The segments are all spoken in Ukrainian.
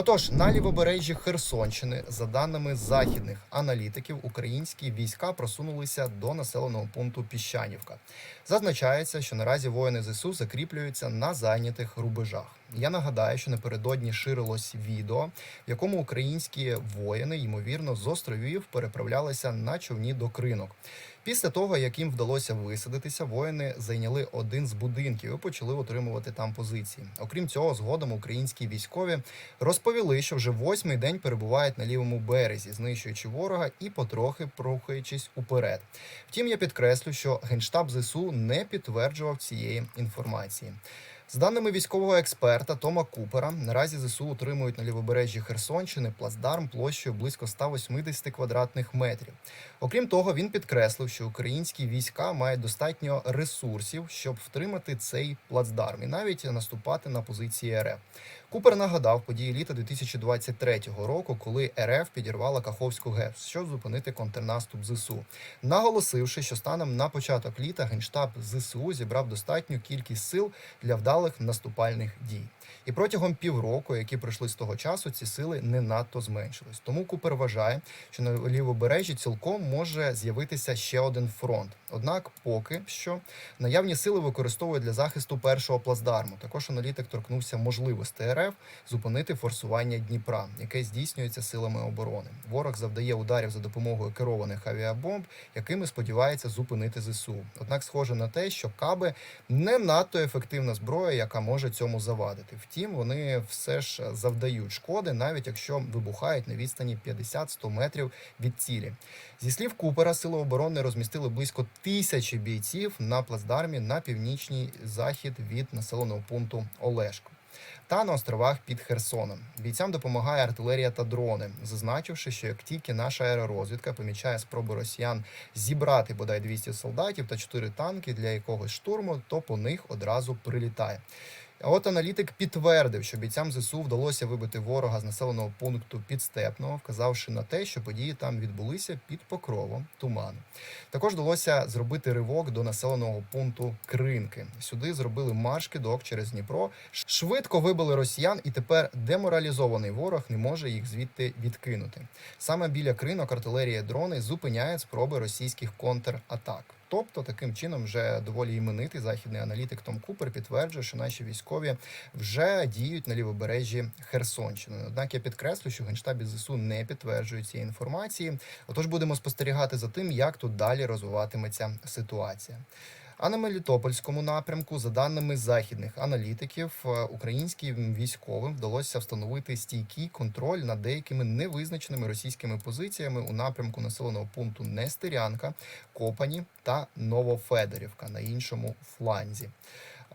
Отож, на лівобережжі Херсонщини, за даними західних аналітиків, українські війська просунулися до населеного пункту Піщанівка. Зазначається, що наразі воїни ЗСУ закріплюються на зайнятих рубежах. Я нагадаю, що напередодні ширилось відео, в якому українські воїни, ймовірно, з островів переправлялися на човні до кринок. Після того, як їм вдалося висадитися, воїни зайняли один з будинків і почали отримувати там позиції. Окрім цього, згодом українські військові розповіли, що вже восьмий день перебувають на лівому березі, знищуючи ворога і потрохи прухаючись уперед. Втім, я підкреслю, що генштаб ЗСУ не підтверджував цієї інформації. З даними військового експерта Тома Купера, наразі ЗСУ утримують на лівобережжі Херсонщини плацдарм площею близько 180 квадратних метрів. Окрім того, він підкреслив, що українські війська мають достатньо ресурсів, щоб втримати цей плацдарм і навіть наступати на позиції РФ. Купер нагадав події літа 2023 року, коли РФ підірвала Каховську ГЕС, щоб зупинити контрнаступ ЗСУ, наголосивши, що станом на початок літа генштаб ЗСУ зібрав достатню кількість сил для вдалих наступальних дій. І протягом півроку, які пройшли з того часу, ці сили не надто зменшились. Тому Купер вважає, що на лівобережжі цілком може з'явитися ще один фронт. Однак, поки що наявні сили використовують для захисту першого плацдарму. Також аналітик торкнувся можливості РФ зупинити форсування Дніпра, яке здійснюється силами оборони. Ворог завдає ударів за допомогою керованих авіабомб, якими сподівається зупинити ЗСУ. Однак, схоже на те, що каби не надто ефективна зброя, яка може цьому завадити. Втім, вони все ж завдають шкоди, навіть якщо вибухають на відстані 50-100 метрів від цілі. Зі слів Купера, сили оборони розмістили близько тисячі бійців на плацдармі на північній захід від населеного пункту Олешко. Та на островах під Херсоном бійцям допомагає артилерія та дрони, зазначивши, що як тільки наша аеророзвідка помічає спроби росіян зібрати бодай 200 солдатів та 4 танки для якогось штурму, то по них одразу прилітає. А от аналітик підтвердив, що бійцям ЗСУ вдалося вибити ворога з населеного пункту Підстепного, вказавши на те, що події там відбулися під покровом туману. Також вдалося зробити ривок до населеного пункту Кринки. Сюди зробили марш кидок через Дніпро, швидко вибили росіян, і тепер деморалізований ворог не може їх звідти відкинути. Саме біля кринок артилерія дрони зупиняють спроби російських контратак. Тобто, таким чином, вже доволі іменитий західний аналітик Том Купер підтверджує, що наші військові вже діють на лівобережжі Херсонщини. Однак я підкреслю, що генштабі ЗСУ не підтверджує цієї інформації. Отож будемо спостерігати за тим, як тут далі розвиватиметься ситуація. А на Мелітопольському напрямку, за даними західних аналітиків, е, українським військовим вдалося встановити стійкий контроль над деякими невизначеними російськими позиціями у напрямку населеного пункту Нестерянка, Копані та Новофедорівка на іншому фланзі.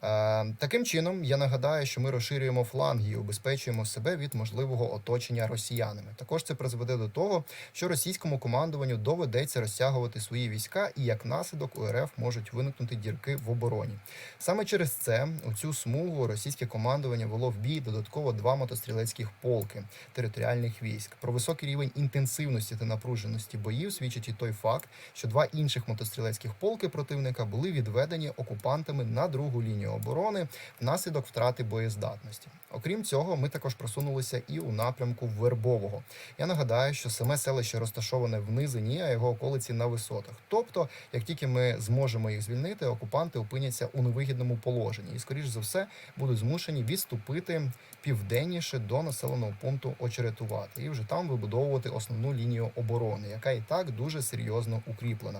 Е, Таким чином, я нагадаю, що ми розширюємо фланги і убезпечуємо себе від можливого оточення росіянами. Також це призведе до того, що російському командуванню доведеться розтягувати свої війська, і як наслідок у РФ можуть виникнути дірки в обороні. Саме через це у цю смугу російське командування вело в бій додатково два мотострілецьких полки територіальних військ. Про високий рівень інтенсивності та напруженості боїв свідчить і той факт, що два інших мотострілецьких полки противника були відведені окупантами на другу лінію оборони внаслідок втрати боєздатності. Окрім цього, ми також просунулися і у напрямку Вербового. Я нагадаю, що саме селище розташоване в низині, а його околиці на висотах. Тобто, як тільки ми зможемо їх звільнити, окупанти опиняться у невигідному положенні і, скоріш за все, будуть змушені відступити південніше до населеного пункту очеретувати і вже там вибудовувати основну лінію оборони, яка і так дуже серйозно укріплена.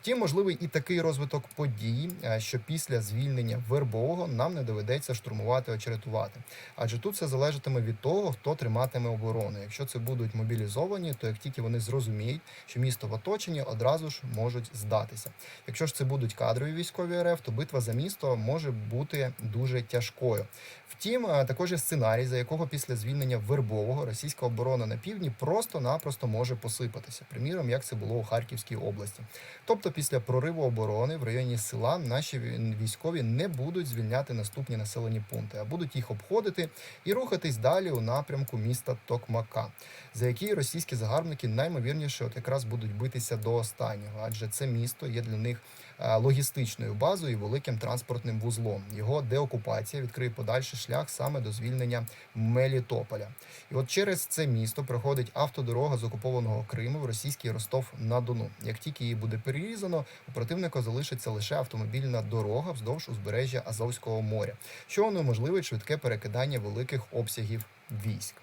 Втім, можливий і такий розвиток подій, е, що після звільнення Вербового нам не доведеться штурмувати очеретувати. Адже тут все залежатиме від того, хто триматиме оборону. Якщо це будуть мобілізовані, то як тільки вони зрозуміють, що місто в оточенні одразу ж можуть здатися. Якщо ж це будуть кадрові військові РФ, то битва за місто може бути дуже тяжкою. Втім, е, також є сценарій, за якого після звільнення Вербового російська оборона на півдні просто-напросто може посипатися. Приміром, як це було у Харківській області. Тобто, після прориву оборони в районі села наші військові не будуть звільняти наступні населені пункти, а будуть їх обходити і рухатись далі у напрямку міста Токмака, за який російські загарбники наймовірніше от якраз будуть битися до останнього, адже це місто є для них е, логістичною базою і великим транспортним вузлом. Його деокупація відкриє подальший шлях саме до звільнення Мелітополя. І от через це місто проходить автодорога з окупованого Криму в російський Ростов на Дону. Як тільки її буде перерізано, у противника залишиться лише автомобільна дорога вздовж узбережжя Азовського моря, що унеможливить швидке перекидання великих обсягів військ.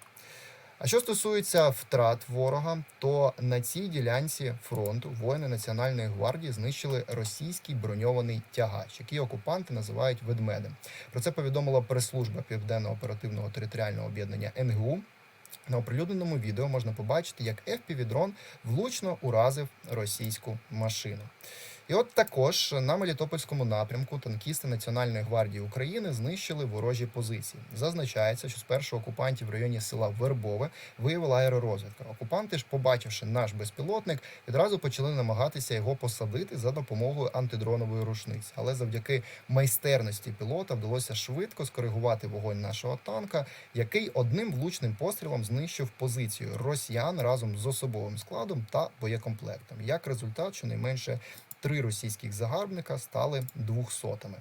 А що стосується втрат ворога, то на цій ділянці фронту воїни Національної гвардії знищили російський броньований тягач, який окупанти називають ведмедем. Про це повідомила прес-служба Південного оперативного територіального об'єднання НГУ. На оприлюдненому відео можна побачити, як FPV-дрон влучно уразив російську машину. І от також на Мелітопольському напрямку танкісти Національної гвардії України знищили ворожі позиції. Зазначається, що спершу окупантів в районі села Вербове виявила аеророзвідка. Окупанти ж, побачивши наш безпілотник, відразу почали намагатися його посадити за допомогою антидронової рушниці. Але завдяки майстерності пілота вдалося швидко скоригувати вогонь нашого танка, який одним влучним пострілом знищив позицію росіян разом з особовим складом та боєкомплектом. Як результат, щонайменше три російських загарбника стали двохсотими.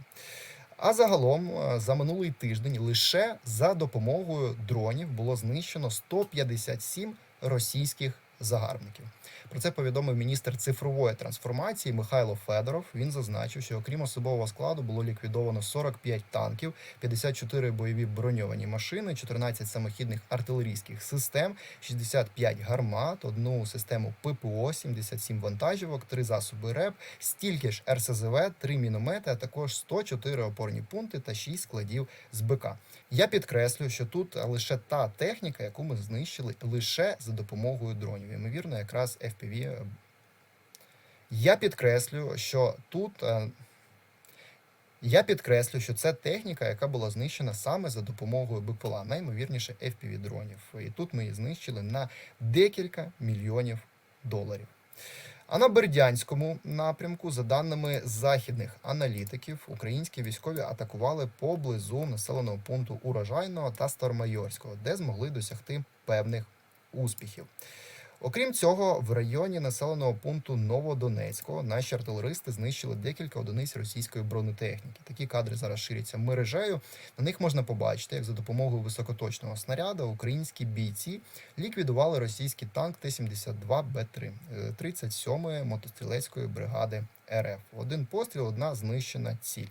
А загалом е, за минулий тиждень лише за допомогою дронів було знищено 157 російських загарбників. Про це повідомив міністр цифрової трансформації Михайло Федоров. Він зазначив, що окрім особового складу було ліквідовано 45 танків, 54 бойові броньовані машини, 14 самохідних артилерійських систем, 65 гармат, одну систему ППО, 77 вантажівок, 3 засоби РЕП, стільки ж РСЗВ, 3 міномети, а також 104 опорні пункти та 6 складів з БК. Я підкреслю, що тут лише та техніка, яку ми знищили лише за допомогою дронів. Ймовірно, якраз FPV. Я підкреслю, що тут. е, Я підкреслю, що це техніка, яка була знищена саме за допомогою БПЛА, наймовірніше FPV дронів. І тут ми її знищили на декілька мільйонів доларів. А на Бердянському напрямку, за даними західних аналітиків, українські військові атакували поблизу населеного пункту Урожайного та Старомайорського, де змогли досягти певних успіхів. Окрім цього, в районі населеного пункту Новодонецького наші артилеристи знищили декілька одиниць російської бронетехніки. Такі кадри зараз ширяться мережею. На них можна побачити, як за допомогою високоточного снаряда українські бійці ліквідували російський танк Т-72Б3 е, 37-ї мотострілецької бригади РФ. Один постріл, одна знищена ціль.